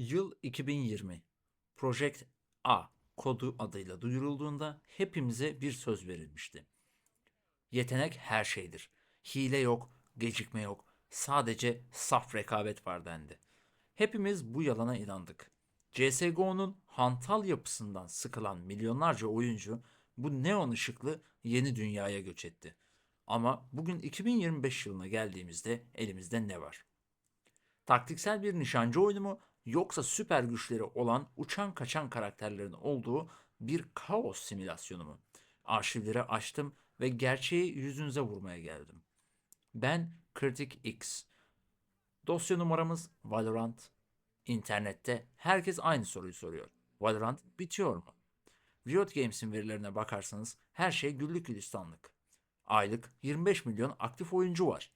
Yıl 2020. Project A kodu adıyla duyurulduğunda hepimize bir söz verilmişti. Yetenek her şeydir. Hile yok, gecikme yok. Sadece saf rekabet var dendi. Hepimiz bu yalana inandık. CSGO'nun hantal yapısından sıkılan milyonlarca oyuncu bu neon ışıklı yeni dünyaya göç etti. Ama bugün 2025 yılına geldiğimizde elimizde ne var? Taktiksel bir nişancı oyunu mu yoksa süper güçleri olan uçan kaçan karakterlerin olduğu bir kaos simülasyonu mu? Arşivleri açtım ve gerçeği yüzünüze vurmaya geldim. Ben Critic X. Dosya numaramız Valorant. İnternette herkes aynı soruyu soruyor. Valorant bitiyor mu? Riot Games'in verilerine bakarsanız her şey güllük gülistanlık. Aylık 25 milyon aktif oyuncu var.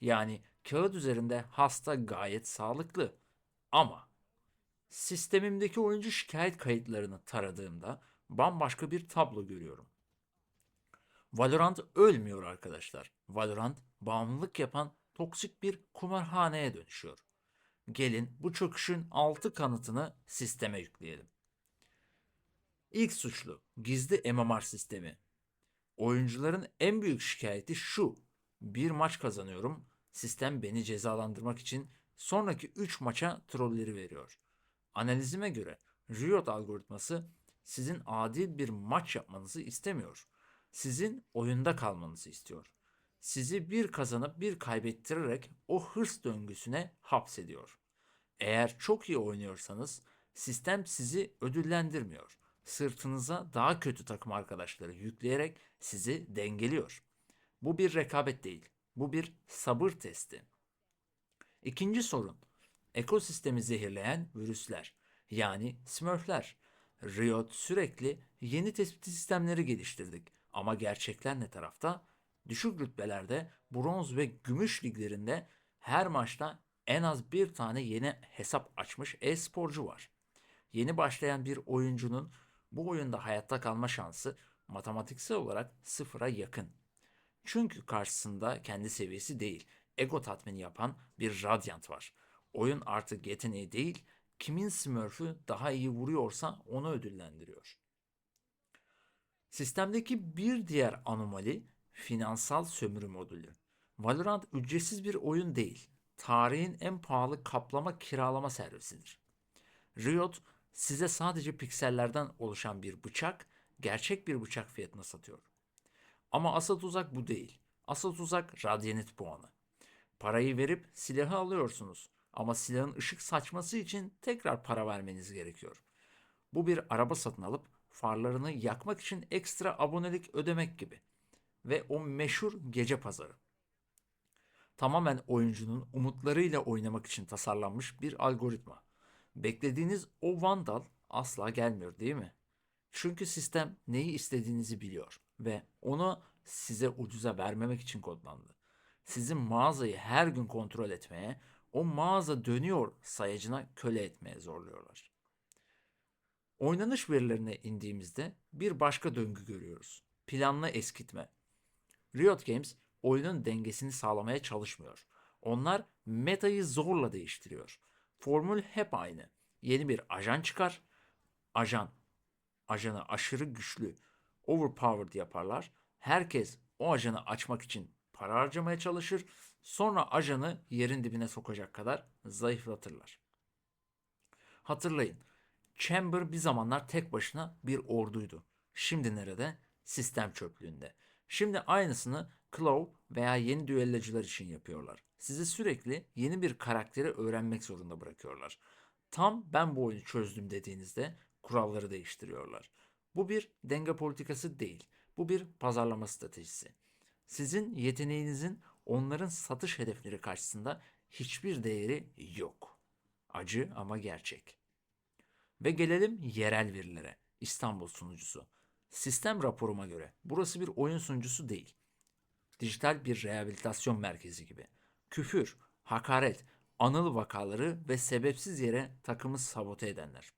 Yani kağıt üzerinde hasta gayet sağlıklı. Ama sistemimdeki oyuncu şikayet kayıtlarını taradığımda bambaşka bir tablo görüyorum. Valorant ölmüyor arkadaşlar. Valorant bağımlılık yapan toksik bir kumarhaneye dönüşüyor. Gelin bu çöküşün altı kanıtını sisteme yükleyelim. İlk suçlu gizli MMR sistemi. Oyuncuların en büyük şikayeti şu. Bir maç kazanıyorum. Sistem beni cezalandırmak için sonraki 3 maça trolleri veriyor. Analizime göre Riot algoritması sizin adil bir maç yapmanızı istemiyor. Sizin oyunda kalmanızı istiyor. Sizi bir kazanıp bir kaybettirerek o hırs döngüsüne hapsediyor. Eğer çok iyi oynuyorsanız sistem sizi ödüllendirmiyor. Sırtınıza daha kötü takım arkadaşları yükleyerek sizi dengeliyor. Bu bir rekabet değil. Bu bir sabır testi. İkinci sorun. Ekosistemi zehirleyen virüsler. Yani smurfler. Riot sürekli yeni tespit sistemleri geliştirdik. Ama gerçekler ne tarafta? Düşük rütbelerde bronz ve gümüş liglerinde her maçta en az bir tane yeni hesap açmış e-sporcu var. Yeni başlayan bir oyuncunun bu oyunda hayatta kalma şansı matematiksel olarak sıfıra yakın. Çünkü karşısında kendi seviyesi değil, ego tatmini yapan bir Radiant var. Oyun artık yeteneği değil, kimin Smurf'ü daha iyi vuruyorsa onu ödüllendiriyor. Sistemdeki bir diğer anomali finansal sömürü modülü. Valorant ücretsiz bir oyun değil, tarihin en pahalı kaplama kiralama servisidir. Riot size sadece piksellerden oluşan bir bıçak, gerçek bir bıçak fiyatına satıyor. Ama asıl tuzak bu değil. Asıl tuzak radyanit puanı. Parayı verip silahı alıyorsunuz ama silahın ışık saçması için tekrar para vermeniz gerekiyor. Bu bir araba satın alıp farlarını yakmak için ekstra abonelik ödemek gibi. Ve o meşhur gece pazarı. Tamamen oyuncunun umutlarıyla oynamak için tasarlanmış bir algoritma. Beklediğiniz o vandal asla gelmiyor değil mi? Çünkü sistem neyi istediğinizi biliyor ve onu size ucuza vermemek için kodlandı. Sizin mağazayı her gün kontrol etmeye, o mağaza dönüyor sayacına köle etmeye zorluyorlar. Oynanış verilerine indiğimizde bir başka döngü görüyoruz. Planlı eskitme. Riot Games oyunun dengesini sağlamaya çalışmıyor. Onlar metayı zorla değiştiriyor. Formül hep aynı. Yeni bir ajan çıkar. Ajan ajanı aşırı güçlü, overpowered yaparlar. Herkes o ajanı açmak için para harcamaya çalışır. Sonra ajanı yerin dibine sokacak kadar zayıflatırlar. Hatırlayın, Chamber bir zamanlar tek başına bir orduydu. Şimdi nerede? Sistem çöplüğünde. Şimdi aynısını Claw veya yeni düellocular için yapıyorlar. Sizi sürekli yeni bir karakteri öğrenmek zorunda bırakıyorlar. Tam ben bu oyunu çözdüm dediğinizde kuralları değiştiriyorlar. Bu bir denge politikası değil. Bu bir pazarlama stratejisi. Sizin yeteneğinizin onların satış hedefleri karşısında hiçbir değeri yok. Acı ama gerçek. Ve gelelim yerel verilere. İstanbul sunucusu. Sistem raporuma göre burası bir oyun sunucusu değil. Dijital bir rehabilitasyon merkezi gibi. Küfür, hakaret, anıl vakaları ve sebepsiz yere takımı sabote edenler.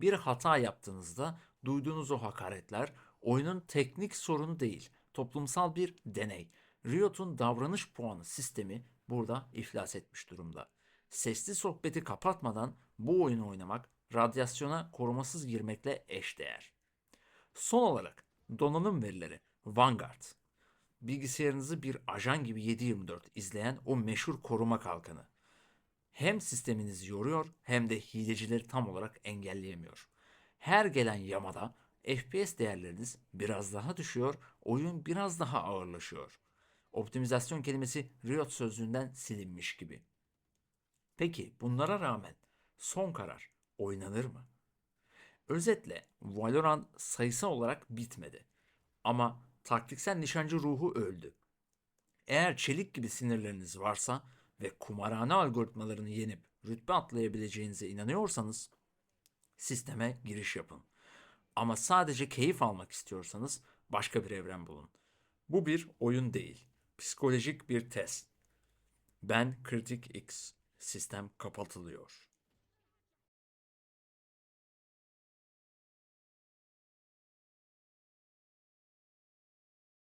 Bir hata yaptığınızda duyduğunuz o hakaretler oyunun teknik sorunu değil, toplumsal bir deney. Riot'un davranış puanı sistemi burada iflas etmiş durumda. Sesli sohbeti kapatmadan bu oyunu oynamak radyasyona korumasız girmekle eşdeğer. Son olarak donanım verileri Vanguard. Bilgisayarınızı bir ajan gibi 7/24 izleyen o meşhur koruma kalkanı. Hem sisteminizi yoruyor hem de hilecileri tam olarak engelleyemiyor. Her gelen yamada FPS değerleriniz biraz daha düşüyor, oyun biraz daha ağırlaşıyor. Optimizasyon kelimesi Riot sözlüğünden silinmiş gibi. Peki bunlara rağmen son karar oynanır mı? Özetle Valorant sayısal olarak bitmedi. Ama taktiksel nişancı ruhu öldü. Eğer çelik gibi sinirleriniz varsa ve kumarhane algoritmalarını yenip rütbe atlayabileceğinize inanıyorsanız sisteme giriş yapın. Ama sadece keyif almak istiyorsanız başka bir evren bulun. Bu bir oyun değil. Psikolojik bir test. Ben Kritik X. Sistem kapatılıyor.